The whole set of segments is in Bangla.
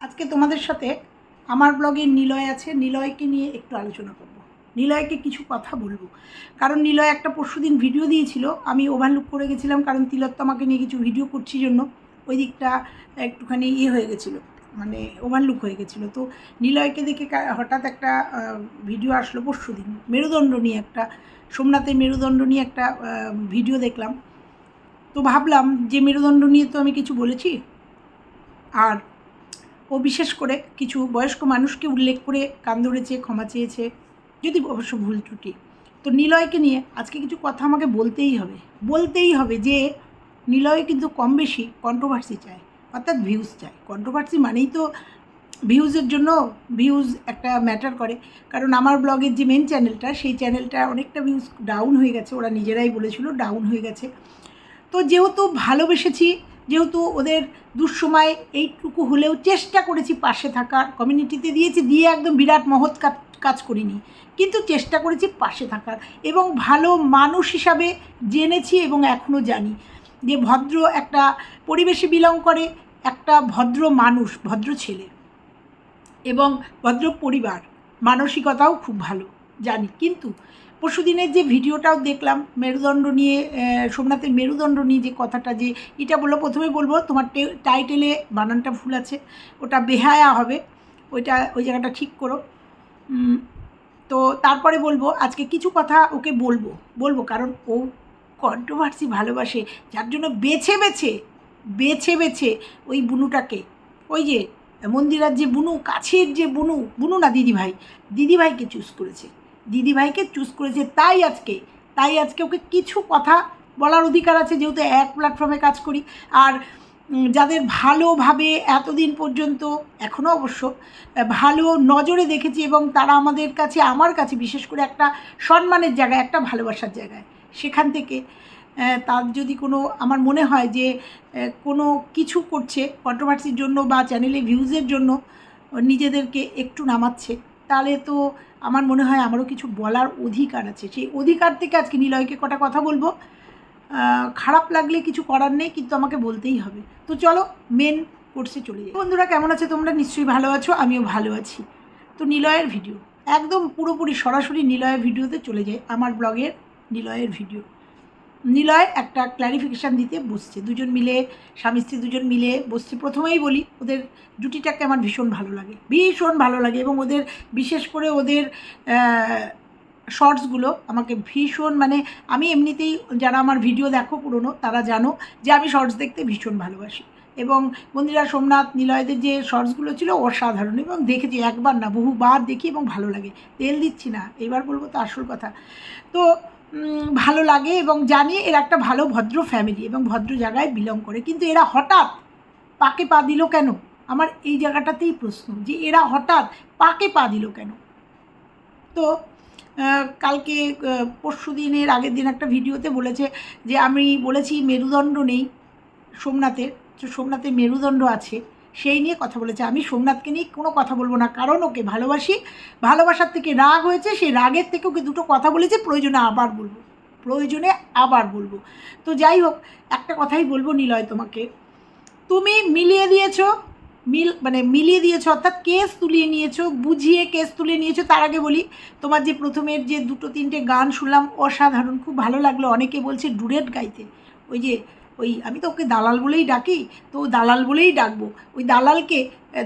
আজকে তোমাদের সাথে আমার ব্লগে নিলয় আছে। নিলয়কে নিয়ে একটু আলোচনা করব। নিলয়কে কিছু কথা বলব। কারণ নিলয় একটা পরশুদিন ভিডিও দিয়েছিল। আমি ওভারলুক করে গেছিলাম কারণ তিলোত্তমাকে নিয়ে কিছু ভিডিও করছি জন্য। ওই দিকটা একটুখানি ইয়ে হয়ে গেছিল। মানে ওভারলুক হয়ে গেছিল। তো নিলয়কে দেখে হঠাৎ একটা ভিডিও আসলো পরশুদিন। মেরুদণ্ড নিয়ে একটা, সোমনাথের মেরুদণ্ড নিয়ে একটা ভিডিও দেখলাম। তো ভাবলাম যে মেরুদণ্ড নিয়ে তো আমি কিছু বলেছি। আর ও বিশেষ করে কিছু বয়স্ক মানুষকে উল্লেখ করে কান ধরেছে, ক্ষমা চেয়েছে, যদি অবশ্য ভুল ত্রুটি। তো নিলয়কে নিয়ে আজকে কিছু কথা আমাকে বলতেই হবে। বলতেই হবে যে, নিলয় কিন্তু কম বেশি কন্ট্রোভার্সি চায়, অর্থাৎ ভিউজ চায়। কন্ট্রোভার্সি মানেই তো ভিউজের জন্য ভিউজ একটা ম্যাটার করে। কারণ আমার ব্লগের যে মেন চ্যানেলটা সেই চ্যানেলটা অনেকটা ভিউজ ডাউন হয়ে গেছে। ওরা নিজেরাই বলেছিল ডাউন হয়ে গেছে। তো যেহেতু ভালোবেসেছি যেহেতু ওদের দুঃসময় এইটুকু হলেও চেষ্টা করেছি পাশে থাকার কমিউনিটিতে দিয়েছি, দিয়ে একদম বিরাট মহৎ কাজ করিনি। কিন্তু চেষ্টা করেছি পাশে থাকার এবং ভালো মানুষ হিসাবে জেনেছি এবং এখনও জানি যে ভদ্র একটা পরিবেশে বিলং করে একটা ভদ্র মানুষ, ভদ্র ছেলে এবং ভদ্র পরিবার। মানসিকতাও খুব ভালো, জানি। কিন্তু পরশুদিনের যে ভিডিওটাও দেখলাম, মেরুদণ্ড নিয়ে সোমনাথের মেরুদণ্ড নিয়ে যে কথাটা যে এটা বলল, প্রথমে বলব, তোমার টাইটেলে বানানটা ভুল আছে, ওটা বেহায়া হবে, ওইটা ওই জায়গাটা ঠিক করো। তো তারপরে বলব, আজকে কিছু কথা ওকে বলব বলব কারণ ও কন্ট্রোভার্সি ভালোবাসে, যার জন্য বেছে বেছে বেছে বেছে ওই বুনুটাকে, ওই যে মন্দিরার যে বুনু, কাছের যে বুনু বুনু না দিদিভাই, দিদিভাইকে চুজ করেছে। দিদিভাইকে চুজ করেছে তাই আজকে তাই আজকে ওকে কিছু কথা বলার অধিকার আছে যেহেতু এক প্ল্যাটফর্মে কাজ করি। আর যাদের ভালোভাবে এতদিন পর্যন্ত এখনও অবশ্য ভালো নজরে দেখেছি এবং তারা আমাদের কাছে, আমার কাছে বিশেষ করে একটা সম্মানের জায়গায়, একটা ভালোবাসার জায়গায়, সেখান থেকে তার যদি কোনো, আমার মনে হয় যে কোনো কিছু করছে কন্ট্রোভার্সির জন্য বা চ্যানেলে ভিউজের জন্য নিজেদেরকে একটু নামাচ্ছে তাহলে তো আমার মনে হয় আমারও কিছু বলার অধিকার আছে। সেই অধিকার থেকে আজকে নিলয়কে কটা কথা বলব। খারাপ লাগলে কিছু করার নেই, কিন্তু আমাকে বলতেই হবে। তো চলো মেন কোর্সে চলে যাই। বন্ধুরা, কেমন আছে তোমরা? নিশ্চয়ই ভালো আছো, আমিও ভালো আছি। তো নিলয়ের ভিডিও একদম পুরোপুরি সরাসরি নিলয়ের ভিডিওতে চলে যায় আমার ব্লগের নিলয়ের ভিডিও নিলয় একটা ক্ল্যারিফিকেশান দিতে বসছে। দুজন মিলে, স্বামী স্ত্রী দুজন মিলে বসছে। প্রথমেই বলি, ওদের জুটিটাকে আমার ভীষণ ভালো লাগে। ভীষণ ভালো লাগে এবং ওদের, বিশেষ করে ওদের শর্টসগুলো আমাকে ভীষণ মানে আমি এমনিতেই যারা আমার ভিডিও দেখো পুরনো, তারা জানো যে আমি শর্টস দেখতে ভীষণ ভালোবাসি। এবং মন্দিরা, সোমনাথ, নিলয়দের যে শর্টসগুলো ছিল অসাধারণ এবং দেখেছি একবার না, বহুবার দেখি এবং ভালো লাগে। তেল দিচ্ছি না এবার বলব তো আসল কথা। তো ভালো লাগে এবং জানি এরা একটা ভালো ভদ্র ফ্যামিলি এবং ভদ্র জায়গায় বিলং করে। কিন্তু এরা হঠাৎ পাকে পা দিল কেন? আমার এই জায়গাটাতেই প্রশ্ন যে এরা হঠাৎ পাকে পা দিল কেন? তো কালকে পরশু দিনের আগের দিন একটা ভিডিওতে বলেছে যে আমি বলেছি মেরুদণ্ড নেই সোমনাথের। তো সোমনাথের মেরুদণ্ড আছে। সেই নিয়ে কথা বলেছে। আমি সোমনাথকে নিয়ে কোনো কথা বলব না, কারণ ওকে ভালোবাসি, ভালোবাসার থেকে রাগ হয়েছে, সেই রাগের থেকে ওকে দুটো কথা বলেছে, প্রয়োজনে আবার বলব, প্রয়োজনে আবার বলব। তো যাই হোক, একটা কথাই বলব নিলয় তোমাকে। তুমি মিলিয়ে দিয়েছ, মিল মানে মিলিয়ে দিয়েছ, অর্থাৎ কেস তুলিয়ে নিয়েছো, বুঝিয়ে কেস তুলে নিয়েছো, তার আগে বলি, তোমার যে প্রথমের যে দুটো তিনটে গান শুনলাম, অসাধারণ, খুব ভালো লাগল। অনেকে বলছে ডুরেট গাইতে, ওই যে ওই আমি তো ওকে দালাল বলেই ডাকি, তো দালাল বলেই ডাকবো। ওই দালালকে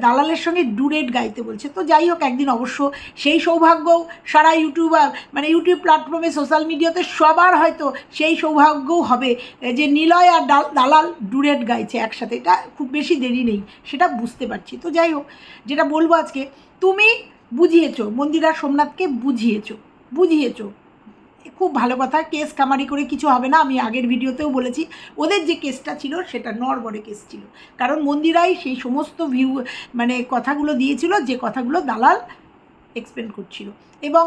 দালালের সঙ্গে ডুরেট গাইতে বলছে। তো যাই হোক, একদিন অবশ্য সেই সৌভাগ্যও সারা ইউটিউবার মানে ইউটিউব প্ল্যাটফর্মে, সোশ্যাল মিডিয়াতে সবার হয়তো সেই সৌভাগ্যও হবে যে নিলয় আর দালাল ডুরেট গাইছে একসাথে। এটা খুব বেশি দেরি নেই, সেটা বুঝতে পারছি। তো যাই হোক, যেটা বলব আজকে, তুমি বুঝিয়েছো, মন্দিরা সোমনাথকে বুঝিয়েছো বুঝিয়েছো। খুব ভালো কথা, কেস কামারি করে কিছু হবে না, আমি আগের ভিডিওতেও বলেছি। ওদের যে কেসটা ছিল, সেটা নরবরে কেস ছিল। কারণ মন্দিরাই সেই সমস্ত ভিউ মানে কথাগুলো দিয়েছিল, যে কথাগুলো দালাল এক্সপ্লেন করছিল। এবং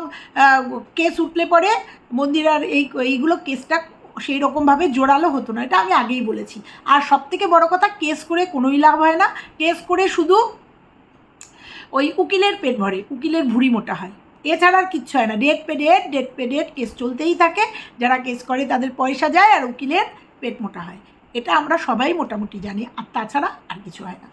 কেস উঠলে পরে মন্দিরার এই, এইগুলো কেসটা সেই রকমভাবে জোরালো হতো না, এটা আমি আগেই বলেছি। আর সবথেকে বড় কথা, কেস করে কোনোই লাভ হয় না। কেস করে শুধু ওই উকিলের পেট ভরে, উকিলের ভুঁড়ি মোটা হয়। এছাড়া আর কিচ্ছু হয় না। ডেট পে ডেট ডেট পে ডেট কেস চলতেই থাকে। যারা কেস করে তাদের পয়সা যায় আর উকিলের পেট মোটা হয়। এটা আমরা সবাই মোটামুটি জানি, আর তাছাড়া আর কিছু হয় না।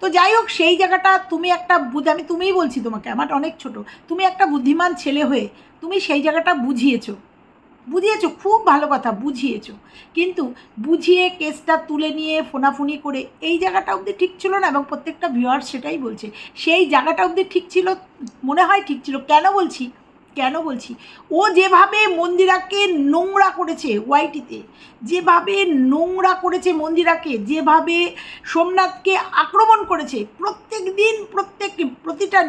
তো যাই হোক, সেই জায়গাটা তুমি একটা বুঝ আমি তুমিই বলছি তোমাকে, আমার অনেক ছোট। তুমি একটা বুদ্ধিমান ছেলে হয়ে তুমি সেই জায়গাটা বুঝিয়েছো। বুঝিয়েছো, খুব ভালো কথা, বুঝিয়েছো। কিন্তু বুঝিয়ে কেসটা তুলে নিয়ে ফোনাফুনি করে এই জায়গাটা অবধি ঠিক ছিল না এবং প্রত্যেকটা ভিউয়ার সেটাই বলছে। সেই জায়গাটা অবধি ঠিক ছিল, মনে হয় ঠিক ছিল, কেন বলছি? কেন বলছি? ও যেভাবে মন্দিরাকে নোংরা করেছে ওয়াইটিতে, যেভাবে নোংরা করেছে মন্দিরাকে, যেভাবে সোমনাথকে আক্রমণ করেছে প্রত্যেক দিন প্রত্যেক প্রতিটা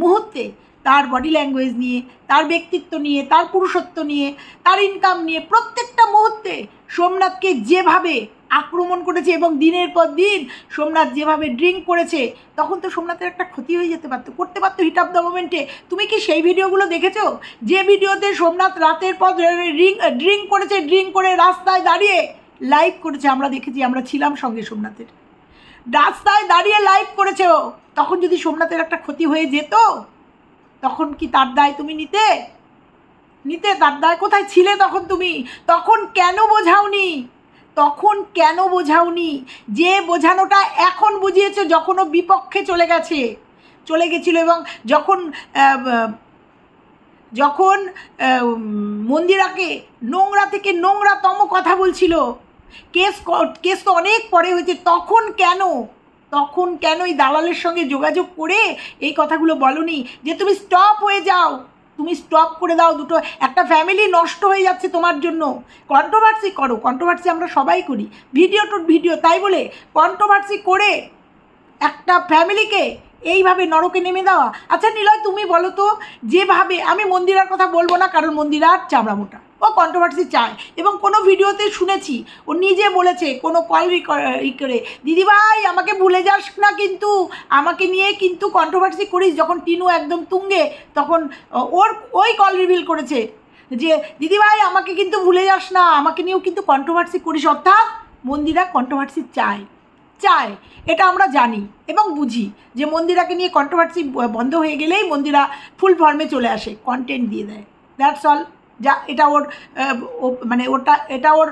মুহূর্তে তার বডি ল্যাঙ্গুয়েজ নিয়ে, তার ব্যক্তিত্ব নিয়ে, তার পুরুষত্ব নিয়ে, তার ইনকাম নিয়ে প্রত্যেকটা মুহূর্তে সোমনাথকে যেভাবে আক্রমণ করেছে এবং দিনের পর দিন সোমনাথ যেভাবে ড্রিঙ্ক করেছে, তখন তো সোমনাথের একটা ক্ষতি হয়ে যেতে পারতো। করতে পারতো হিট অফ দ্য মোমেন্টে তুমি কি সেই ভিডিওগুলো দেখেছ? যে ভিডিওতে সোমনাথ রাতের পর ড্রিঙ্ক ড্রিঙ্ক করেছে ড্রিঙ্ক করে রাস্তায় দাঁড়িয়ে লাইভ করেছে, আমরা দেখেছি, আমরা ছিলাম সঙ্গে সোমনাথের। রাস্তায় দাঁড়িয়ে লাইভ করেছে তখন যদি সোমনাথের একটা ক্ষতি হয়ে যেত তখন কি তার দায় তুমি নিতে? নিতে? তার দায় কোথায় ছিলে তখন তুমি? তখন কেন বোঝাওনি? তখন কেন বোঝাওনি? যে বোঝানোটা এখন বুঝিয়েছে যখনও বিপক্ষে চলে গেছে। চলে গেছিল এবং যখন যখন মন্দিরাকে নোংরা থেকে নোংরাতম কথা বলছিল। কেস কেস তো অনেক পরে হয়েছে। তখন কেন তখন কেন এই দালালের সঙ্গে যোগাযোগ করে এই কথাগুলো বলনি? যে তুমি স্টপ হয়ে যাও। তুমি স্টপ করে দাও দুটো। একটা ফ্যামিলি নষ্ট হয়ে যাচ্ছে তোমার জন্য। কন্ট্রোভার্সি করো। কন্ট্রোভার্সি আমরা সবাই করি। ভিডিও টু ভিডিও তাই বলে কন্ট্রোভার্সি করে একটা ফ্যামিলিকে এইভাবে নরকে নেমে দেওয়া। আচ্ছা নিলয়, তুমি বলো তো, যেভাবে, আমি মন্দিরার কথা বলব না, কারণ মন্দিরার চামড়া মোটা। ও কন্ট্রোভার্সি চায়। এবং কোনো ভিডিওতে শুনেছি, ও নিজে বলেছে, কোনো কল করে, দিদিভাই, আমাকে ভুলে যাস না কিন্তু, আমাকে নিয়ে কিন্তু কন্ট্রোভার্সি করিস। যখন টিনু একদম তুঙ্গে, তখন ওর ওই কল রিভিল করেছে যে, দিদিভাই, আমাকে কিন্তু ভুলে যাস না, আমাকে নিয়েও কিন্তু কন্ট্রোভার্সি করিস। অর্থাৎ, মন্দিরা কন্ট্রোভার্সি চায়। চায়, এটা আমরা জানি এবং বুঝি যে, মন্দিরাকে নিয়ে কন্ট্রোভার্সি বন্ধ হয়ে গেলেই মন্দিরা ফুল ফর্মে চলে আসে কন্টেন্ট দিয়ে দেয়। দ্যাটস অল যা, এটা ওর মানে ওটা, এটা ওর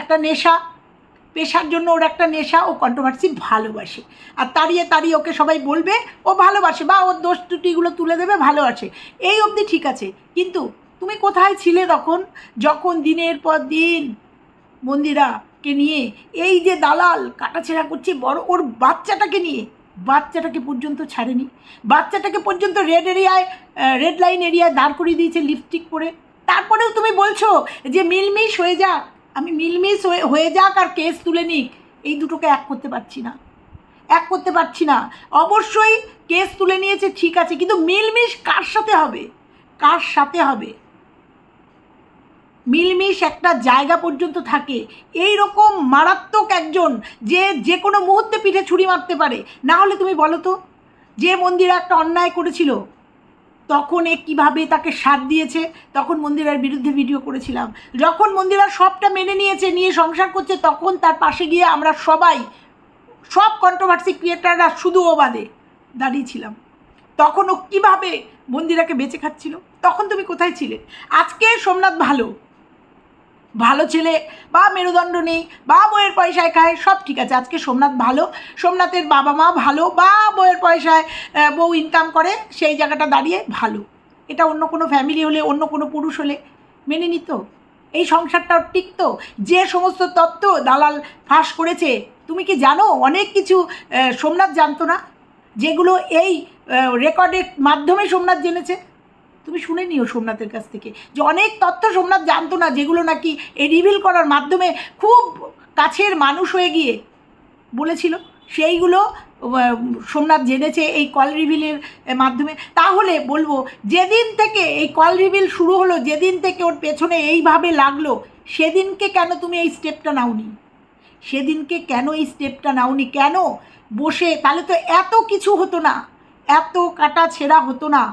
একটা নেশা। পেশার জন্য ওর একটা নেশা, ও কন্ট্রোভার্সি ভালোবাসে। আর তাড়িয়ে তাড়িয়ে ওকে সবাই বলবে, ও ভালোবাসে বা ওর দোষ ত্রুটিগুলো তুলে দেবে ভালোবাসে এই অবধি ঠিক আছে। কিন্তু তুমি কোথায় ছিলে তখন? যখন দিনের পর দিন মন্দিরাকে নিয়ে, এই যে দালাল কাটাছেড়া করছে বড় ওর বাচ্চাটাকে নিয়ে, বাচ্চাটাকে পর্যন্ত ছাড়েনি। বাচ্চাটাকে পর্যন্ত রেড এরিয়ায় রেড লাইন এরিয়ায় দাঁড় করিয়ে দিয়েছে লিপস্টিক পরে। তারপরেও তুমি বলছো যে মিলমিশ হয়ে যাক। আমি মিলমিশ হয়ে যাক আর কেস তুলে নিক। এই দুটোকে এক করতে পারছি না। এক করতে পারছি না। অবশ্যই কেস তুলে নিয়েছে, ঠিক আছে, কিন্তু মিলমিশ কার সাথে হবে? কার সাথে হবে? মিলমিশ একটা জায়গা পর্যন্ত থাকে। এই রকম মারাত্মক একজন যে যে কোনো মুহূর্তে পিঠে ছুরি মারতে পারে। না হলে তুমি বলো তো, যে মন্দিরে একটা অন্যায় করেছিল তখন এ কীভাবে তাকে সাথ দিয়েছে, তখন মন্দিরার বিরুদ্ধে ভিডিও করেছিলাম। যখন মন্দিরা সবটা মেনে নিয়েছে, নিয়ে সংসার করছে, তখন তার পাশে গিয়ে আমরা সবাই, সব কন্ট্রোভার্সি ক্রিয়েটাররা শুধু ও বাদে দাঁড়িয়েছিলাম তখন ও কীভাবে মন্দিরাকে বেঁচে খাচ্ছিল? তখন তুমি কোথায় ছিলে? আজকে সোমনাথ ভালো। ভালো ছেলে বা মেরুদণ্ড নেই, বা বইয়ের পয়সায় খায়, সব ঠিক আছে। আজকে সোমনাথ ভালো, সোমনাথের বাবা মা ভালো, বা বইয়ের পয়সায় বউ ইনকাম করে, সেই জায়গাটা দাঁড়িয়ে ভালো। এটা অন্য কোনো ফ্যামিলি হলে, অন্য কোনো পুরুষ হলে, মেনে নিত। এই সংসারটাও টিকতো যে সমস্ত তত্ত্ব দালাল ফাঁস করেছে, তুমি কি জানো? অনেক কিছু সোমনাথ জানতো না। যেগুলো এই রেকর্ডের মাধ্যমে সোমনাথ জেনেছে। তুমি শুনে নিও সোমনাথের কাছ থেকে যে অনেক তথ্য সোমনাথ জানতো না, যেগুলো নাকি এই রিভিল করার মাধ্যমে খুব কাছের মানুষ হয়ে গিয়ে বলেছিল। সেইগুলো সোমনাথ জেনেছে এই কল রিভিলের মাধ্যমে। তাহলে বলব, যেদিন থেকে এই কল রিভিল শুরু হলো, যেদিন থেকে ওর পেছনে এইভাবে লাগল, সেদিনকে কেন তুমি এই স্টেপটা নাওনি? সেদিনকে কেন এই স্টেপটা নাওনি? কেন বসে? তাহলে তো এত কিছু হতো না, এত কাটা ছেঁড়া হতো না।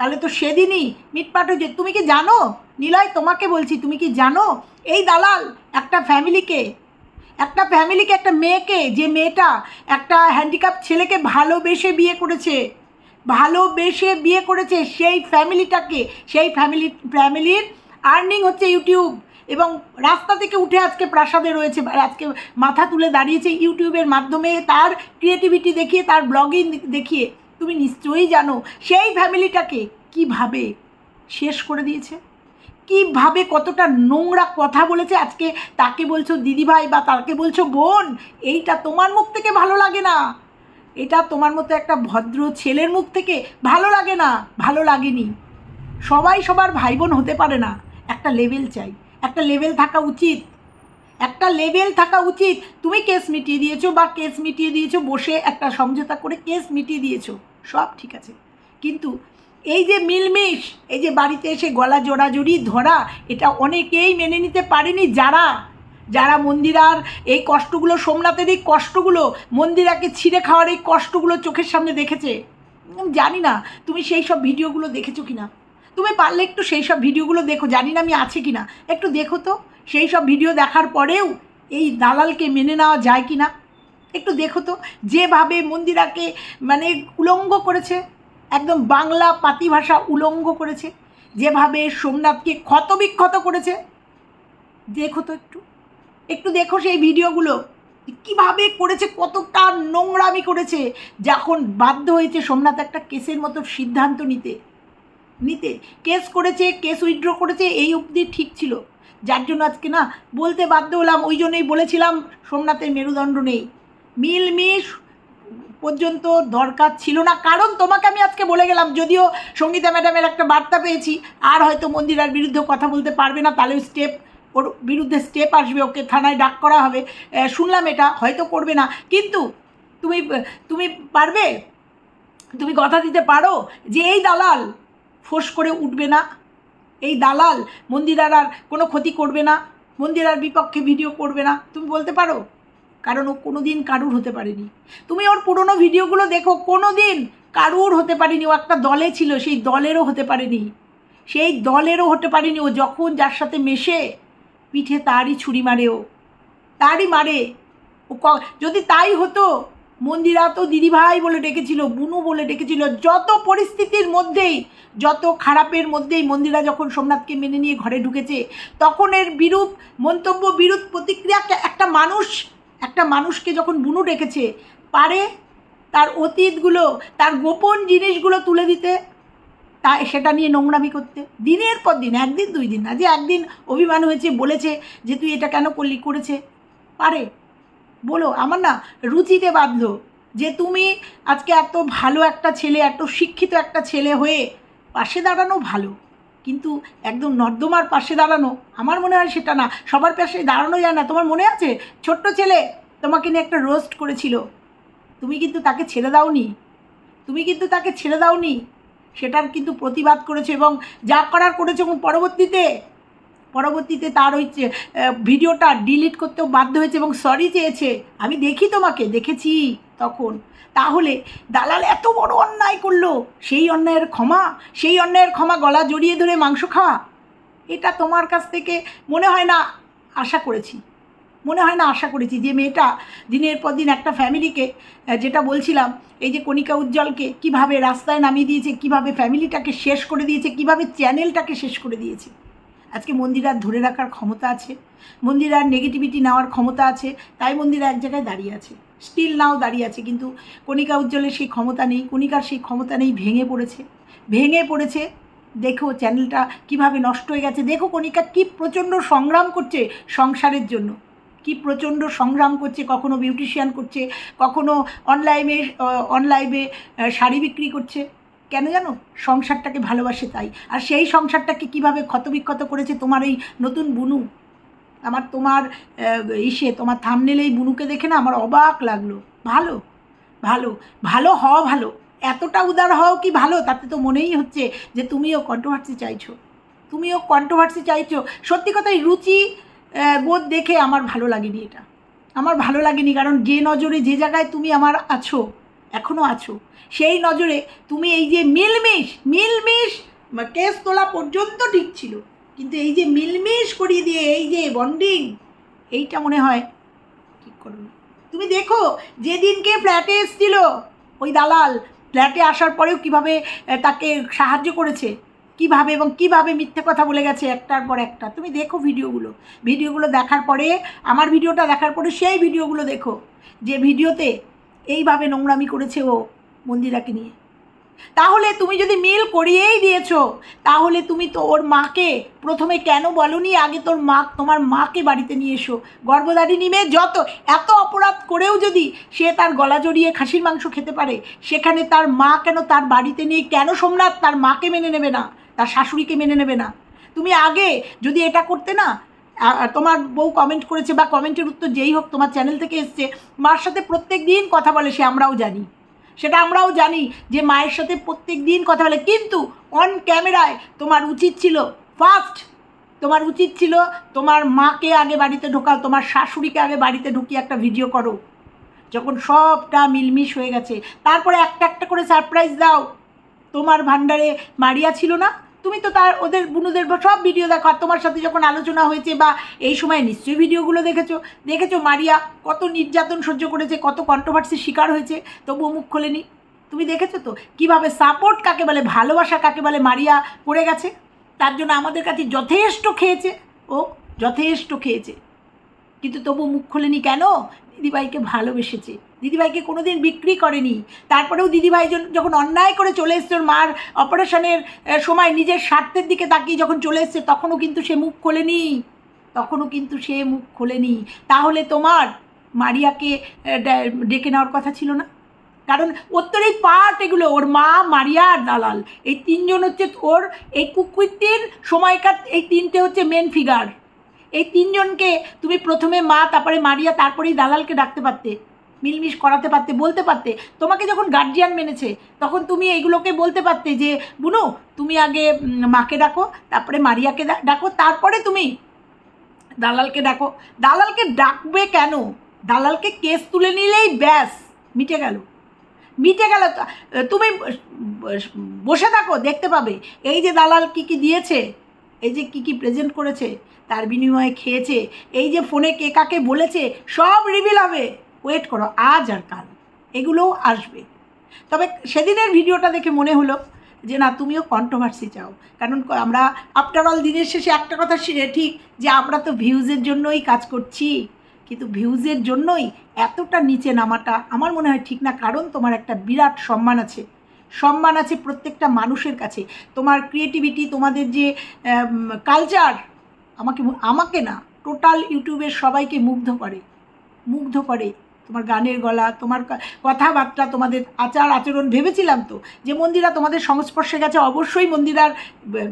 তাহলে তো সেদিনই মিটপাট যেত। তুমি কি জানো নিলয়, তোমাকে বলছি, তুমি কি জানো এই দালাল একটা ফ্যামিলিকে একটা ফ্যামিলিকে, একটা মেয়েকে, যে মেয়েটা একটা হ্যান্ডিক্যাপ ছেলেকে ভালোবেসে বিয়ে করেছে, ভালোবেসে বিয়ে করেছে সেই ফ্যামিলিটাকে, সেই ফ্যামিলি, ফ্যামিলির আর্নিং হচ্ছে ইউটিউব এবং রাস্তা থেকে উঠে আজকে প্রাসাদে রয়েছে আজকে মাথা তুলে দাঁড়িয়েছে ইউটিউবের মাধ্যমে তার ক্রিয়েটিভিটি দেখিয়ে, তার ব্লগিং দেখিয়ে তুমি নিশ্চয়ই জানো সেই ফ্যামিলিটাকে কীভাবে শেষ করে দিয়েছে? কীভাবে কতটা নোংরা কথা বলেছে আজকে তাকে বলছো দিদিভাই বা তাকে বলছো বোন? এইটা তোমার মুখ থেকে ভালো লাগে না। এটা তোমার মতো একটা ভদ্র ছেলের মুখ থেকে ভালো লাগে না, ভালো লাগেনি। সবাই সবার ভাই বোন হতে পারে না। একটা লেভেল চাই। একটা লেভেল থাকা উচিত। একটা লেভেল থাকা উচিত। তুমি কেস মিটিয়ে দিয়েছ বা কেস মিটিয়ে দিয়েছ, বসে একটা সমঝোতা করে কেস মিটিয়ে দিয়েছ। সব ঠিক আছে। কিন্তু এই যে মিলমিশ এই যে বাড়িতে এসে গলা জোড়াজুড়ি ধরা এটা অনেকেই মেনে নিতে পারেনি। যারা? যারা মন্দিরার এই কষ্টগুলো সোমনাথের এই কষ্টগুলো মন্দিরাকে ছিঁড়ে খাওয়ার এই কষ্টগুলো চোখের সামনে দেখেছে? উম, জানি না তুমি সেই সব ভিডিওগুলো দেখেছ কি না তুমি পারলে একটু সেই সব ভিডিওগুলো দেখো জানি না আমি আছে কি না একটু দেখো তো সেই সব ভিডিও দেখার পরেও এই দালালকে মেনে নেওয়া যায় কি না একটু দেখো তো, যেভাবে মন্দিরাকে মানে উলঙ্গ করেছে, একদম বাংলা পাতি ভাষা উলঙ্গ করেছে, যেভাবে সোমনাথকে ক্ষতবিক্ষত করেছে, দেখো তো একটু একটু দেখো সেই ভিডিওগুলো, কীভাবে করেছে, কতটা নোংরামি করেছে, যখন বাধ্য হয়েছে সোমনাথ একটা কেসের মতো সিদ্ধান্ত নিতে নিতে, কেস করেছে, কেস উইথড্র করেছে, এই অবধি ঠিক ছিল, যার জন্য আজকে না বলতে বাধ্য হলাম, ওই জন্যই বলেছিলাম সোমনাথের মেরুদণ্ড নেই। মিল মিশ পর্যন্ত দরকার ছিল না। কারণ তোমাকে আমি আজকে বলে গেলাম, যদিও সঙ্গীতা ম্যাডামের একটা বার্তা পেয়েছি, আর হয়তো মন্দিরার বিরুদ্ধে কথা বলতে পারবে না, তাহলে স্টেপ ওর বিরুদ্ধে স্টেপ আসবে, ওকে থানায় ডাক করা হবে। শুনলাম এটা, হয়তো করবে না। কিন্তু তুমি তুমি পারবে? তুমি কথা দিতে পারো যে এই দালাল ফোঁস করে উঠবে না। এই দালাল মন্দিরার আর কোনো ক্ষতি করবে না। মন্দিরার বিপক্ষে ভিডিও করবে না। তুমি বলতে পারো? কারণ ও কোনো দিন কারুর হতে পারেনি। তুমি ওর পুরনো ভিডিওগুলো দেখো কোনো দিন কারুর হতে পারেনি। ও একটা দলে ছিল, সেই দলেরও হতে পারেনি। সেই দলেরও হতে পারেনি ও যখন যার সাথে মেশে পিঠে তারই ছুরি মারে ও। তারই মারে। ও যদি তাই হতো মন্দিরা তো দিদিভাই বলে ডেকেছিল, বুনু বলে ডেকেছিল, যত পরিস্থিতির মধ্যেই, যত খারাপের মধ্যেই মন্দিরা যখন সোমনাথকে মেনে নিয়ে ঘরে ঢুকেছে তখন এর বিরূপ মন্তব্য, বিরূপ প্রতিক্রিয়া একটা মানুষ একটা মানুষকে যখন বুনু ডেকেছে, পারে তার অতীতগুলো, তার গোপন জিনিসগুলো তুলে দিতে, তা সেটা নিয়ে নোংরামি করতে। দিনের পর দিন, একদিন, দুই দিন না, যে একদিন অভিমান হয়েছে, বলেছে যে তুই এটা কেন করলি, করেছে। পারে। বলো, আমার না রুচিতে বাধ্য যে তুমি আজকে এত ভালো একটা ছেলে, এত শিক্ষিত একটা ছেলে হয়ে পাশে দাঁড়ানো ভালো। কিন্তু একদম নর্দমার পাশে দাঁড়ানো, আমার মনে হয় সেটা না। সবার পাশে দাঁড়ানো যায় না। তোমার মনে আছে? ছোট্ট ছেলে তোমাকে নিয়ে একটা রোস্ট করেছিল। তুমি কিন্তু তাকে ছেড়ে দাওনি। তুমি কিন্তু তাকে ছেড়ে দাওনি। সেটার কিন্তু প্রতিবাদ করেছে এবং যা করার করেছে এবং পরবর্তীতে পরবর্তীতে তার ওই ভিডিওটা ডিলিট করতেও বাধ্য হয়েছে এবং সরি চেয়েছে। আমি দেখি তোমাকে, দেখেছি। তখন। তাহলে দালাল এত বড় অন্যায় করল? সেই অন্যায়ের ক্ষমা, সেই অন্যায়ের ক্ষমা গলা জড়িয়ে ধরে মাংস খাওয়া? এটা তোমার কাছ থেকে মনে হয় না আশা করেছি। মনে হয় না আশা করেছি যে মেয়েটা দিনের পর দিন একটা ফ্যামিলিকে যেটা বলছিলাম, এই যে কণিকা উজ্জ্বলকে কীভাবে রাস্তায় নামিয়ে দিয়েছে, কীভাবে ফ্যামিলিটাকে শেষ করে দিয়েছে, কীভাবে চ্যানেলটাকে শেষ করে দিয়েছে। আজকে মন্দিরার ধরে রাখার ক্ষমতা আছে, মন্দিরার নেগেটিভিটি নেওয়ার ক্ষমতা আছে, তাই মন্দিরা এক জায়গায় দাঁড়িয়ে আছে। স্টিল নাও দাঁড়িয়ে আছে, কিন্তু কণিকা উজ্জ্বলের সেই ক্ষমতা নেই, কণিকার সেই ক্ষমতা নেই, ভেঙে পড়েছে। ভেঙে পড়েছে, দেখো চ্যানেলটা কীভাবে নষ্ট হয়ে গেছে, দেখো কণিকা কি প্রচণ্ড সংগ্রাম করছে সংসারের জন্য। কি প্রচণ্ড সংগ্রাম করছে, কখনো বিউটিশিয়ান করছে, কখনো অনলাইনে অনলাইনে শাড়ি বিক্রি করছে। কেন জানো? সংসারটাকে ভালোবাসে তাই। আর সেই সংসারটাকে কীভাবে ক্ষতবিক্ষত করেছে তোমার এই নতুন বুনু? আমার তোমার ইসে, তোমার থামনেলে এই বুনুকে দেখে না আমার অবাক লাগল। ভালো ভালো ভালো হওয়া ভালো। এতটা উদার হও কি ভালো? তাতে তো মনেই হচ্ছে যে তুমিও কন্ট্রোভার্সি চাইছো। তুমিও কন্ট্রোভার্সি চাইছো। সত্যি কথাই রুচি বোধ দেখে আমার ভালো লাগেনি এটা। আমার ভালো লাগেনি কারণ যে নজরে যে জায়গায় তুমি আমার আছো এখনও আছো, সেই নজরে তুমি এই যে মিলমিশ মিলমিশ, কেস তোলা পর্যন্ত ঠিক ছিল। কিন্তু এই যে মিলমিশ করিয়ে দিয়ে, এই যে বন্ডিং এইটা মনে হয় ঠিক করবে? তুমি দেখো, যেদিনকে ফ্ল্যাটে এসেছিল, ওই দালাল ফ্ল্যাটে আসার পরেও কীভাবে তাকে সাহায্য করেছে? কীভাবে এবং কীভাবে মিথ্যে কথা বলে গেছে একটার পর একটা? তুমি দেখো ভিডিওগুলো। ভিডিওগুলো দেখার পরে, আমার ভিডিওটা দেখার পরে সেই ভিডিওগুলো দেখো। যে ভিডিওতে এইভাবে নোংরামি করেছে ও মন্দিরাকে নিয়ে। তাহলে তুমি যদি মিল করিয়েই দিয়েছ, তাহলে তুমি তো ওর মাকে প্রথমে কেন বলনি? আগে তোর মা, তোমার মাকে বাড়িতে নিয়ে এসো। গর্ভধারিণী মেয়ে যত, এত অপরাধ করেও যদি সে তার গলা জড়িয়ে খাসির মাংস খেতে পারে, সেখানে তার মা কেন তার বাড়িতে নিয়ে কেন সোমনাথ তার মাকে মেনে নেবে না? তার শাশুড়িকে মেনে নেবে না? তুমি আগে যদি এটা করতে না তোমার বউ কমেন্ট করেছে বা কমেন্টের উত্তর যেই হোক তোমার চ্যানেল থেকে এসছে, মার সাথে প্রত্যেক দিন কথা বলে সে, আমরাও জানি। সেটা আমরাও জানি যে মায়ের সাথে প্রত্যেক দিন কথা বলে। কিন্তু অন ক্যামেরায় তোমার উচিত ছিল ফার্স্ট তোমার উচিত ছিল তোমার মাকে আগে বাড়িতে ঢোকাও, তোমার শাশুড়িকে আগে বাড়িতে ঢুকিয়ে একটা ভিডিও করো। যখন সবটা মিলমিশ হয়ে গেছে, তারপরে একটা একটা করে সারপ্রাইজ দাও। তোমার ভাণ্ডারে মারিয়া ছিল না? তুমি তো তার ওদের বুনুদের সব ভিডিও দেখো, আর তোমার সাথে যখন আলোচনা হয়েছে বা এই সময় নিশ্চয়ই ভিডিওগুলো দেখেছ দেখেছ মারিয়া কত নির্যাতন সহ্য করেছে, কত কন্ট্রোভার্সির শিকার হয়েছে, তবুও মুখ খোলেনি। তুমি দেখেছ তো কীভাবে সাপোর্ট কাকে বলে, ভালোবাসা কাকে বলে মারিয়া পড়ে গেছে? তার জন্য আমাদের কাছে যথেষ্ট খেয়েছে, ও যথেষ্ট খেয়েছে। কিন্তু তবু মুখ খোলেনি কেন? দিদিভাইকে ভালোবেসেছে। দিদিভাইকে কোনোদিন বিক্রি করেনি। তারপরেও দিদিভাই যখন অন্যায় করে চলে এসছে, ওর মার অপারেশনের সময় নিজের স্বার্থের দিকে তাকিয়ে যখন চলে এসছে, তখনও কিন্তু সে মুখ খোলেনি। তখনও কিন্তু সে মুখ খোলেনি। তাহলে তোমার মারিয়াকে ডেকে নেওয়ার কথা ছিল না? কারণ ওর তোর এই পার্ট এগুলো, ওর মা, মারিয়া আর দালাল। এই তিনজন হচ্ছে ওর এই কুকুরটির সময়কার, এই তিনটে হচ্ছে মেন ফিগার এই তিনজনকে তুমি প্রথমে মা, তারপরে মারিয়া, তারপরেই দালালকে ডাকতে পারতে। মিলমিশ করাতে পারতে, বলতে পারতে। তোমাকে যখন গার্জিয়ান মেনেছে, তখন তুমি এইগুলোকে বলতে পারতে যে, বুনু, তুমি আগে মাকে ডাকো, তারপরে মারিয়াকে ডাকো, তারপরে তুমি দালালকে ডাকো। দালালকে ডাকবে কেন? দালালকে কেস তুলে নিলেই ব্যাস, মিটে গেল। মিটে গেল। তুমি বসে থাকো, দেখতে পাবে। এই যে দালাল কি কি দিয়েছে, এই যে কি কি প্রেজেন্ট করেছে, তার বিনিময়ে খেয়েছে, এই যে ফোনে কে কাকে বলেছে, সব রিভিল হবে। ওয়েট করো আজ আর কাল। এগুলোও আসবে। তবে সেদিনের ভিডিওটা দেখে মনে হলো যে না, তুমিও কন্ট্রোভার্সি চাও। কারণ আমরা আফটার অল দিনের শেষে একটা কথা ঠিক, যে আমরা তো ভিউজের জন্যই কাজ করছি। কিন্তু ভিউজের জন্যই এতটা নিচে নামাটা আমার মনে হয় ঠিক না। কারণ তোমার একটা বিরাট সম্মান আছে। সম্মান আছে প্রত্যেকটা মানুষের কাছে। তোমার ক্রিয়েটিভিটি তোমাদের যে কালচার আমাকে আমাকে না টোটাল ইউটিউবের সবাইকে মুগ্ধ করে। মুগ্ধ করে। তোমার গানের গলা, তোমার কথাবার্তা, তোমাদের আচার আচরণ ভেবেছিলাম তো যে মন্দিরা তোমাদের সংস্পর্শে গেছে, অবশ্যই মন্দিরার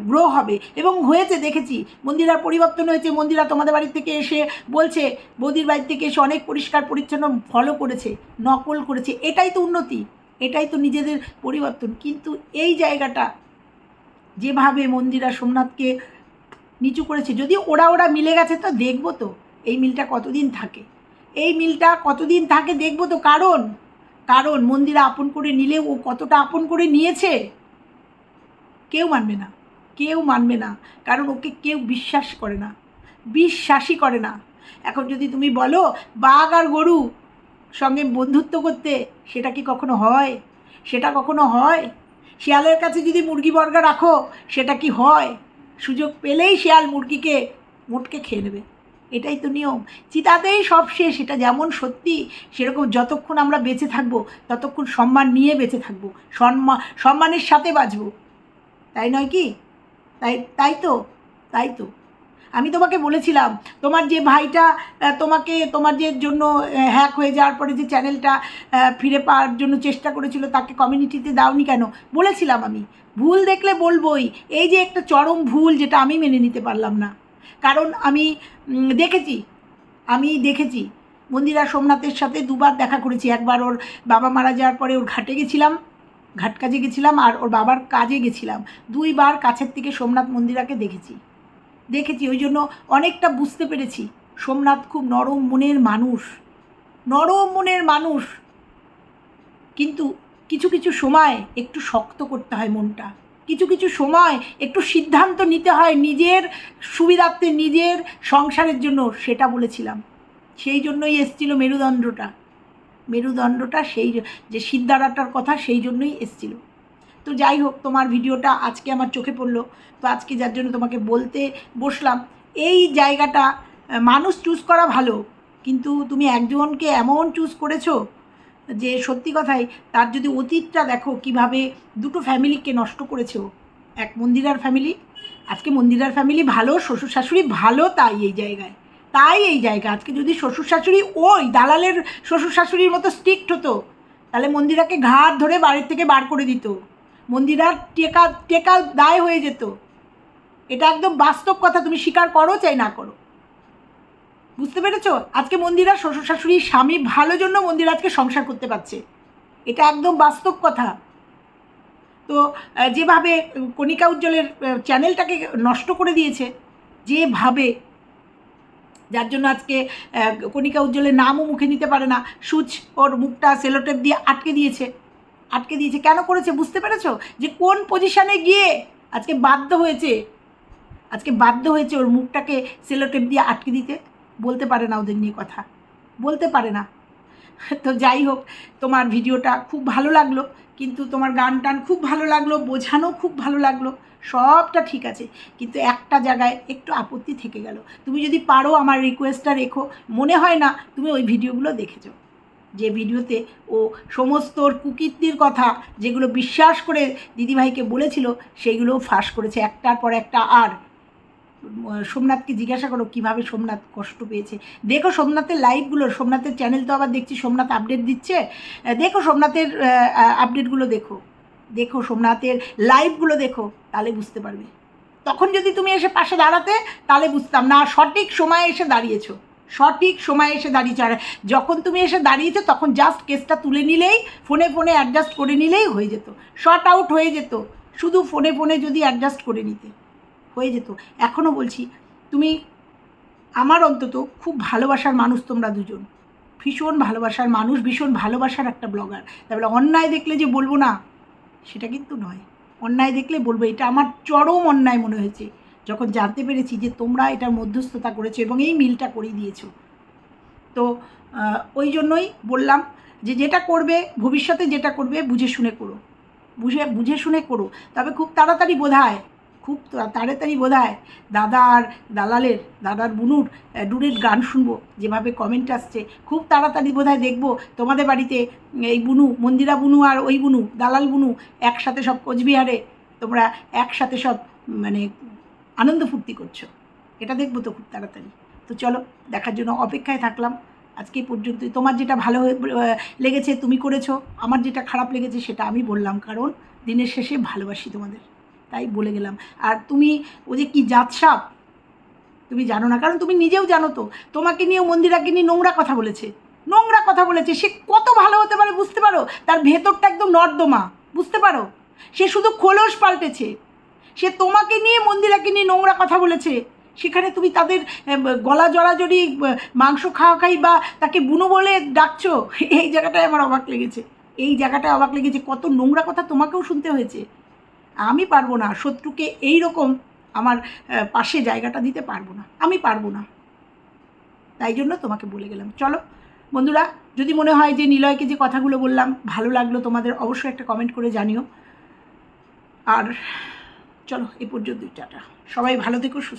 গ্রো হবে। এবং হয়েছে, দেখেছি, মন্দিরার পরিবর্তন হয়েছে, মন্দিরা তোমাদের বাড়ি থেকে এসে বলছে, বৌদির বাড়ি থেকে এসে অনেক পরিষ্কার, পরিচ্ছন্ন ফলো করেছে, নকল করেছে। এটাই তো উন্নতি, এটাই তো নিজেদের পরিবর্তন। কিন্তু এই জায়গাটা যেভাবে মন্দিরা সোমনাথকে নিচু করেছে যদি ওরা ওরা মিলে গেছে তো, দেখব তো, এই মিলটা কতদিন থাকে। এই মিলটা কতদিন থাকে দেখব তো, কারণ কারণ মন্দিরা আপন করে নিলেও ও কতটা আপন করে নিয়েছে, কেউ মানবে না, কেউ মানবে না, কারণ ওকে কেউ বিশ্বাস করে না, বিশ্বাসই করে না। এখন যদি তুমি বলো, বাঘ আর গরু সঙ্গে বন্ধুত্ব করতে সেটা কি কখনো হয়? সেটা কখনো হয়? শিয়ালের কাছে যদি মুরগি বর্গা রাখো, সেটা কি হয়? সুযোগ পেলেই শিয়াল মুরগিকে, মোটকে খেয়ে নেবে। এটাই তো নিয়ম। চিতাতেই সব শেষ, এটা যেমন সত্যি, সেরকম যতক্ষণ আমরা বেঁচে থাকব, ততক্ষণ সম্মান নিয়ে বেঁচে থাকব। সম্মান সম্মানের সাথে বাঁচব। তাই নয় কি? তাই তাই তো তাই তো। আমি তোমাকে বলেছিলাম, তোমার যে ভাইটা তোমাকে, তোমার যে জন্য হ্যাক হয়ে যাওয়ার পরে যে চ্যানেলটা ফিরে পাওয়ার জন্য চেষ্টা করেছিল, তাকে কমিউনিটিতে দাওনি কেন? বলেছিলাম আমি। ভুল দেখলে বলবোই। এই যে একটা চরম ভুল, যেটা আমি মেনে নিতে পারলাম না। কারণ আমি দেখেছি আমি দেখেছি। মন্দিরা সোমনাথের সাথে দুবার দেখা করেছি। একবার ওর বাবা মারা যাওয়ার পরে ওর ঘাটে গেছিলাম, ঘাট কাজে গেছিলাম আর ওর বাবার কাজে গেছিলাম। দুইবার কাছের থেকে সোমনাথ মন্দিরাকে দেখেছি। দেখেছি, ওই জন্য অনেকটা বুঝতে পেরেছি। সোমনাথ খুব নরম মনের মানুষ। নরম মনের মানুষ। কিন্তু কিছু কিছু সময় একটু শক্ত করতে হয় মনটা। কিছু কিছু সময় একটু সিদ্ধান্ত নিতে হয় নিজের সুবিধার্থে নিজের সংসারের জন্য সেটা বলেছিলাম। সেই জন্যই এসছিল মেরুদণ্ডটা। মেরুদণ্ডটা সেই যে সিদ্ধারাটার কথা সেই জন্যই এসছিল। তো যাই হোক, তোমার ভিডিওটা আজকে আমার চোখে পড়ল। তো আজকে যার জন্য তোমাকে বলতে বসলাম, এই জায়গাটা মানুষ চুজ করা ভালো, কিন্তু তুমি একজনকে এমন চুজ করেছ যে সত্যি কথাই তার যদি অতীতটা দেখো কীভাবে দুটো ফ্যামিলিকে নষ্ট করেছ এক মন্দিরার ফ্যামিলি আজকে মন্দিরার ফ্যামিলি ভালো শ্বশুর শাশুড়ি ভালো তাই এই জায়গায়। তাই এই জায়গা, আজকে যদি শ্বশুর শাশুড়ি ওই দালালের শ্বশুর শাশুড়ির মতো স্ট্রিক্ট হতো, তাহলে মন্দিরাকে ঘাট ধরে বাড়ির থেকে বার করে দিত। মন্দিরার টেকা টেকা দায় হয়ে যেত। এটা একদম বাস্তব কথা, তুমি স্বীকার করো চাই না করো। বুঝতে পেরেছ? আজকে মন্দিরা শ্বশুর শাশুড়ির স্বামী ভালো জন্য মন্দির আজকে সংসার করতে পারছে। এটা একদম বাস্তব কথা। তো যেভাবে কণিকা উজ্জ্বলের চ্যানেলটাকে নষ্ট করে দিয়েছে, যেভাবে, যার জন্য আজকে কণিকা উজ্জ্বলের নামও মুখে নিতে পারে না, সুচ ওর মুখটা সেলোটেপ দিয়ে আটকে দিয়েছে। আটকে দিয়েছে। কেন করেছে বুঝতে পেরেছ? যে কোন পজিশনে গিয়ে আজকে বাধ্য হয়েছে, আজকে বাধ্য হয়েছে ওর মুখটাকে সেলোটেপ দিয়ে আটকে দিতে? বলতে পারে না ওদের নিয়ে কথা। বলতে পারে না। তো যাই হোক, তোমার ভিডিওটা খুব ভালো লাগল, কিন্তু তোমার গান টান খুব ভালো লাগল, বোঝানো খুব ভালো লাগল, সবটা ঠিক আছে, কিন্তু একটা জায়গায় একটু আপত্তি থেকে গেল। তুমি যদি পারো আমার রিকোয়েস্টটা রেখো, মনে হয় না তুমি ওই ভিডিওগুলো দেখেছ। যে ভিডিওতে ও সমস্ত ওর কুকীর্তির কথা, যেগুলো বিশ্বাস করে দিদিভাইকে বলেছিল সেইগুলো ফাঁস করেছে, একটার পর একটা আর। সোমনাথকে জিজ্ঞাসা করো, কীভাবে সোমনাথ কষ্ট পেয়েছে। দেখো সোমনাথের লাইভগুলো সোমনাথের চ্যানেল তো আবার দেখছি, সোমনাথ আপডেট দিচ্ছে। দেখো সোমনাথের আপডেটগুলো দেখো। দেখো সোমনাথের লাইভগুলো দেখো, তাহলে বুঝতে পারবে। তখন যদি তুমি এসে পাশে দাঁড়াতে, তাহলে বুঝতাম না, সঠিক সময়ে এসে দাঁড়িয়েছো। সঠিক সময়ে এসে দাঁড়িয়েছো। আর যখন তুমি এসে দাঁড়িয়েছো, তখন জাস্ট কেসটা তুলে নিলেই ফোনে ফোনে অ্যাডজাস্ট করে নিলেই হয়ে যেত। শর্ট আউট হয়ে যেত। শুধু ফোনে ফোনে যদি অ্যাডজাস্ট করে নিতে। হয়ে যেত। এখনও বলছি, তুমি আমার অন্তত খুব ভালোবাসার মানুষ তোমরা দুজন। ভীষণ ভালোবাসার মানুষ, ভীষণ ভালোবাসার একটা ব্লগার তারপরে অন্যায় দেখলে যে বলব না, সেটা কিন্তু নয়। অন্যায় দেখলে বলব, এটা আমার চরম অন্যায় মনে হয়েছে। যখন জানতে পেরেছি যে তোমরা এটার মধ্যস্থতা করেছ এবং এই মিলটা করিয়ে দিয়েছ। তো ওই জন্যই বললাম যে যেটা করবে, ভবিষ্যতে যেটা করবে, বুঝে শুনে করো। বুঝে বুঝে শুনে করো। তবে খুব তাড়াতাড়ি বোধহয় খুব তাড়াতাড়ি বোধহয় দাদা আর দালালের, দাদার বুনুর ডুরের গান শুনব, যেভাবে কমেন্ট আসছে। খুব তাড়াতাড়ি বোধহয় দেখব তোমাদের বাড়িতে এই বুনু, মন্দিরা বুনু আর ওই বুনু, দালাল বুনু একসাথে সব কোচবিহারে, তোমরা একসাথে সব মানে আনন্দ ফুর্তি করছ। এটা দেখব তো খুব তাড়াতাড়ি। তো চলো, দেখার জন্য অপেক্ষায় থাকলাম। আজকে এই পর্যন্তই। তোমার যেটা ভালো হয়ে- লেগেছে, তুমি করেছ। আমার যেটা খারাপ লেগেছে, সেটা আমি বললাম। কারণ দিনের শেষে ভালোবাসি তোমাদের। তাই বলে গেলাম। আর তুমি ও যে কি জাত সাপ তুমি জানো না, কারণ তুমি নিজেও জানো তো। তোমাকে নিয়েও মন্দিরাকে নিয়ে নোংরা কথা বলেছে। নোংরা কথা বলেছে। সে কত ভালো হতে পারে বুঝতে পারো? তার ভেতরটা একদম নর্দমা, বুঝতে পারো? সে শুধু খোলস পাল্টেছে। সে তোমাকে নিয়ে মন্দিরাকে নিয়ে নোংরা কথা বলেছে। সেখানে তুমি তাদের গলা জড়াজড়ি মাংস খাওয়া খাই বা তাকে বুনো বলে ডাকছো, এই জায়গাটায় আমার অবাক লেগেছে। এই জায়গাটায় অবাক লেগেছে। কত নোংরা কথা তোমাকেও শুনতে হয়েছে। আমি পারব না, শত্রুকে এই রকম আমার পাশে জায়গাটা দিতে পারব না, আমি পারব না। তাই জন্য তোমাকে বলে গেলাম। চলো, বন্ধুরা, যদি মনে হয় যে নিলয়কে যে কথাগুলো বললাম, ভালো লাগল তোমাদের, অবশ্যই একটা কমেন্ট করে জানিও। আর চলো, এ পর্যন্ত টাটা। সবাই ভালো থেকো, সুস্থ